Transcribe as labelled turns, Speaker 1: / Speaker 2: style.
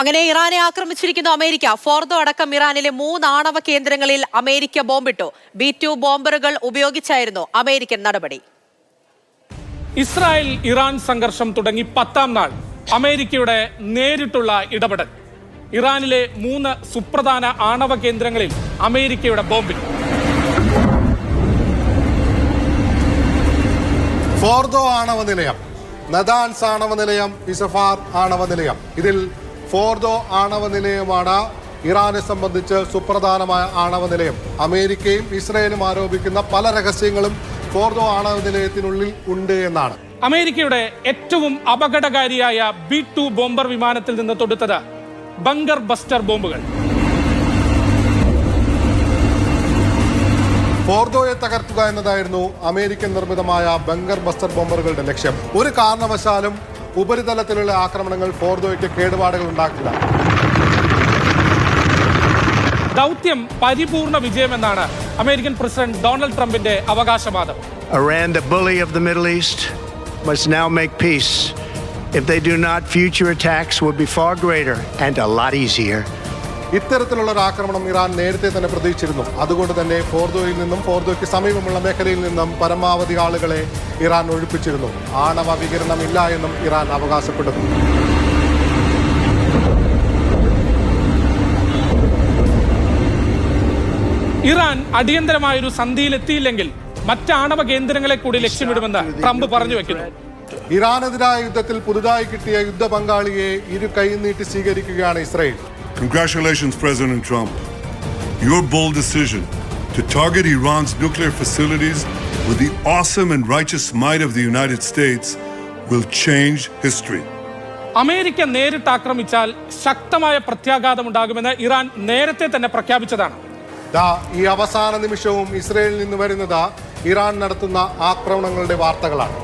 Speaker 1: അങ്ങനെ ഇറാനെ ആക്രമിച്ചിരിക്കുന്ന America. Fordow അടക്കം ഇറാനിലെ മൂന്ന് ആണവ കേന്ദ്രങ്ങളിൽ അമേരിക്ക ബോംബിട്ടു. ബി ടു ബോംബറുകൾ ഉപയോഗിച്ചായിരുന്നു അമേരിക്കൻ നടപടി.
Speaker 2: ഇസ്രായേൽ ഇറാൻ സംഘർഷം തുടങ്ങി പത്താം നാൾ. അമേരിക്കയുടെ നേരിട്ടുള്ള ഇടപെടൽ. ഇറാനിലെ മൂന്ന് സുപ്രധാന ആണവ കേന്ദ്രങ്ങളിൽ അമേരിക്കയുടെ ബോംബിൽ
Speaker 3: ഫോർദോ ആണവ നിലയം. നദാൻസ് ആണവ നിലയം ഇസഫാർ ആണവ നിലയം. ഇതിൽ ഫോർദോ ആണവ നിലയമാണ് ഇറാനെ സംബന്ധിച്ച് സുപ്രധാനമായ ആണവ നിലയം. അമേരിക്കയും ഇസ്രയേലും ആരോപിക്കുന്ന പല രഹസ്യങ്ങളും ഫോർദോ ആണവ നിലയത്തിനുള്ളിൽ ഉണ്ട് എന്നാണ്.
Speaker 2: അമേരിക്കയുടെ ഏറ്റവും അപകടകാരിയായ ബി ടു ബോംബർ വിമാനത്തിൽ നിന്ന് തൊടുത്തത് ബങ്കർ ബസ്റ്റർ ബോംബുകൾ.
Speaker 3: ഫോർദോയെ തകർക്കുക എന്നതായിരുന്നു അമേരിക്കൻ നിർമ്മിതമായ ബങ്കർ ബസ്റ്റർ ബോംബറുകളുടെ ലക്ഷ്യം. ഒരു കാരണവശാലും ഉപരിതലത്തിലുള്ള ആക്രമണങ്ങൾ ഫോർദോയ്ക്ക് കേടുപാടുകൾ ഉണ്ടാക്കില്ല
Speaker 2: ദൗത്യം പരിപൂർണ വിജയമെന്നാണ് അമേരിക്കൻ പ്രസിഡന്റ് ഡൊണാൾഡ് ട്രംപിന്റെ അവകാശവാദം
Speaker 4: Iran, the bully of the Middle East, must now make peace. If they do not, future attacks will be far greater and a lot easier.
Speaker 3: ഇത്തരത്തിലുള്ള ഒരു ആക്രമണം ഇറാൻ നേരത്തെ തന്നെ പ്രതീക്ഷിച്ചിരുന്നു. അതുകൊണ്ട് തന്നെ ഫോർദോയിൽ നിന്നും ഫോർദോയ്ക്ക് സമീപമുള്ള മേഖലയിൽ നിന്നും പരമാവധി ആളുകളെ ഇറാൻ ഒഴിപ്പിച്ചിരുന്നു. ആണവ വികിരണമില്ല എന്നും ഇറാൻ അവകാശപ്പെടുന്നു.
Speaker 2: ഇറാൻ അടിയന്തരമായൊരു സന്ധിയിലെത്തിയില്ലെങ്കിൽ മറ്റ് ആണവ കേന്ദ്രങ്ങളെ കൂടി ലക്ഷ്യമിടുമെന്ന് ട്രംപ് പറഞ്ഞു വെക്കുന്നു.
Speaker 3: ഇറാനെതിരായ യുദ്ധത്തിൽ പുതുതായി കിട്ടിയ യുദ്ധ പങ്കാളിയെ ഇരു കൈനീട്ടി സ്വീകരിക്കുകയാണ് Israel
Speaker 5: Congratulations, President Trump. Your bold decision to target Iran's nuclear facilities with the awesome and righteous might of the United States will change history.
Speaker 2: America നേരിട്ട് ആക്രമിച്ചാൽ ശക്തമായ പ്രത്യാഘാതമുണ്ടാകുമെന്ന് ഇറാൻ നേരത്തെ തന്നെ പ്രഖ്യാപിച്ചതാണ്
Speaker 3: ദാ ഈ അവസാന നിമിഷവും ഇസ്രയേലിൽ നിന്ന് വരുന്നത് ഇറാൻ നടത്തുന്ന ആക്രമണങ്ങളുടെ വാർത്തകളാണ്